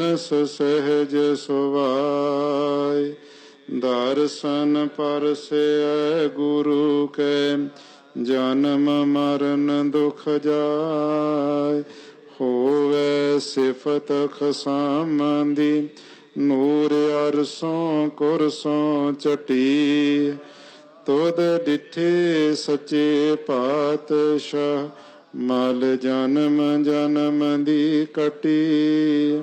ਨਸ ਸਹਿਜ ਸੁਵਾਈ ਦਰਸ਼ਨ ਪਰਸੈ ਗੁਰੂ ਕੈ, ਜਨਮ ਮਰਨ ਦੁਖ ਜਾਇ, ਹੋਵੇ ਸਿਫਤ ਖਸਾਮੰਦੀ, ਨੂਰ ਅਰਸੋਂ ਕੁਰਸੋਂ ਚਟੀ, ਤੁਧ ਡਿਠੇ ਸੱਚੇ ਪਾਤਸ਼ਾਹ, ਮਲ ਜਨਮ ਜਨਮ ਦੀ ਕਟੀ।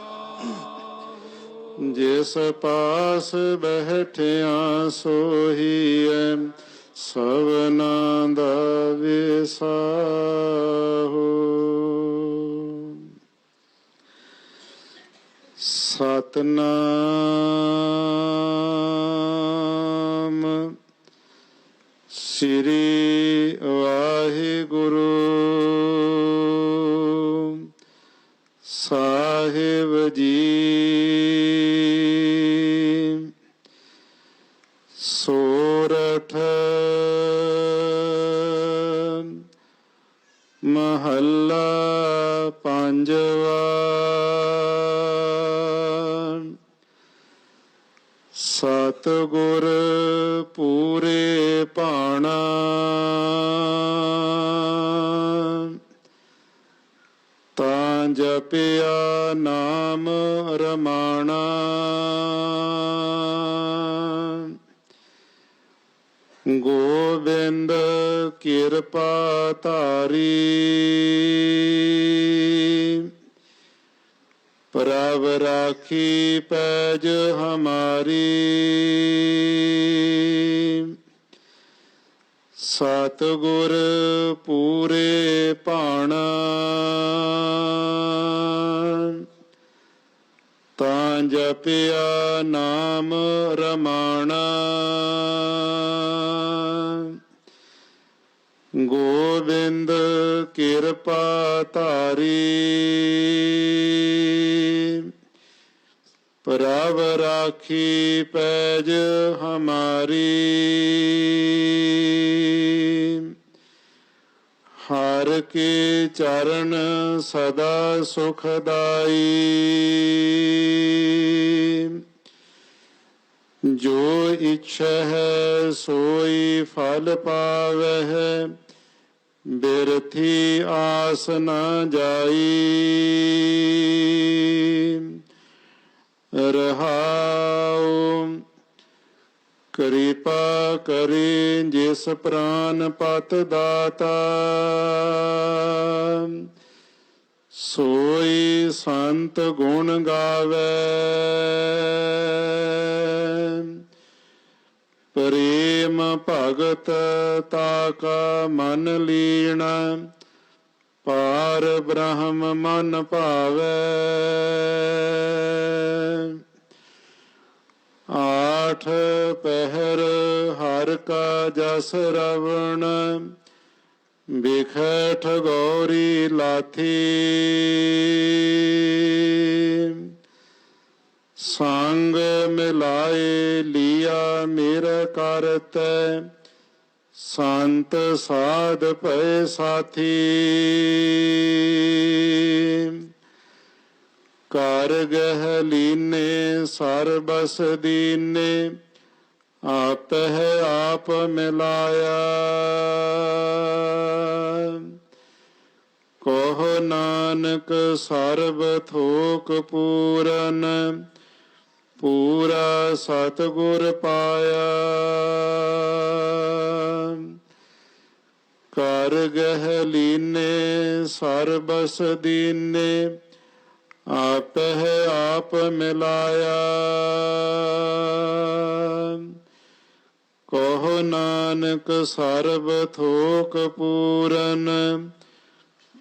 ਜਿਸ ਪਾਸ ਬਹਿਠਿਆ ਸੋਹੀਐ ਸਵਨਾ ਦਾ ਵਿਸਾਹੋ। ਸਤਨਾਮ ਸ੍ਰੀ ਵਾਹਿਗੁਰੂ। ਸਾਹਿਬ ਜੀ ਮਹੱਲਾ ਪੰਜਵਾ। ਸਤਿਗੁਰ ਪੂਰੇ ਪਾਣਾ ਤਾਂ ਜਪਿਆ ਨਾਮ ਰਮਾਣਾ। ਗੋਬਿੰਦ ਕਿਰਪਾ ਧਾਰੀ। ਪ੍ਰਭ ਰਾਖੀ ਪੈਜ ਹਮਾਰੀ। ਸਤਿਗੁਰ ਪੂਰੇ ਪਾਣਾ ਜਪਿਆ ਨਾਮ ਰਮਾਣਾ। ਗੋਬਿੰਦ ਕਿਰਪਾ ਧਾਰੀ। ਪ੍ਰਭ ਰਾਖੀ ਪੈਜ ਹਮਾਰੀ। ਹਰ ਕੇ ਚਰਨ ਸਦਾ ਸੁਖਦਾਈ ਜੋ ਇੱਛਾ ਹੈ ਸੋਈ ਫਲ ਪਾਵਹਿ, ਬਿਰਥੀ ਆਸ ਨਾ ਜਾਈ। ਰਹਾਉ ਕਿਰਪਾ ਕਰੇ ਜਿਸ ਪ੍ਰਾਨ ਪਤ ਦਾਤਾ। ਸੋਈ ਸੰਤ ਗੁਣ ਗਾਵੇ। ਪ੍ਰੇਮ ਭਗਤ ਤਾ ਕਾ ਮਨ ਲੀਣਾ। ਪਾਰ ਬ੍ਰਹਮ ਮਨ ਭਾਵੇ। ਆਠ ਪਹਿਰ ਹਰ ਕਾ ਜਸ ਰਵਣ ਬਿਖਟ ਗੌਰੀ ਲਾਥੀ। ਸੰਗ ਮਿਲਾਏ ਲਿਆ ਮੇਰਾ ਕਰਤ, ਸੰਤ ਸਾਧ ਭਏ ਸਾਥੀ। ਕਰ ਗਹਿ ਸਰਬਸ ਦੀਨੇ ਆਪ ਹੈ ਆਪ ਮਿਲਾਇਆ। ਕੋਹ ਨਾਨਕ ਸਰਬ ਥੋਕ ਪੂਰਨ, ਪੂਰਾ ਸਤਗੁਰ ਪਾਇਆ। ਕਰ ਗਹਿਲੀਨੇ, ਸਰਬਸ ਦੀਨੇ ਆਪ ਮਿਲਾਇਆ। ਕਹੋ ਨਾਨਕ ਸਰਬ ਥੋਕ ਪੂਰਨ,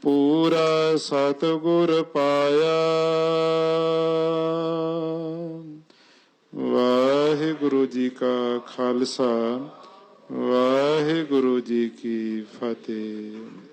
ਪੂਰਾ ਸਤਿਗੁਰ ਪਾਇਆ। ਵਾਹਿਗੁਰੂ ਜੀ ਕਾ ਖਾਲਸਾ, ਵਾਹਿਗੁਰੂ ਜੀ ਕੀ ਫਤਿਹ।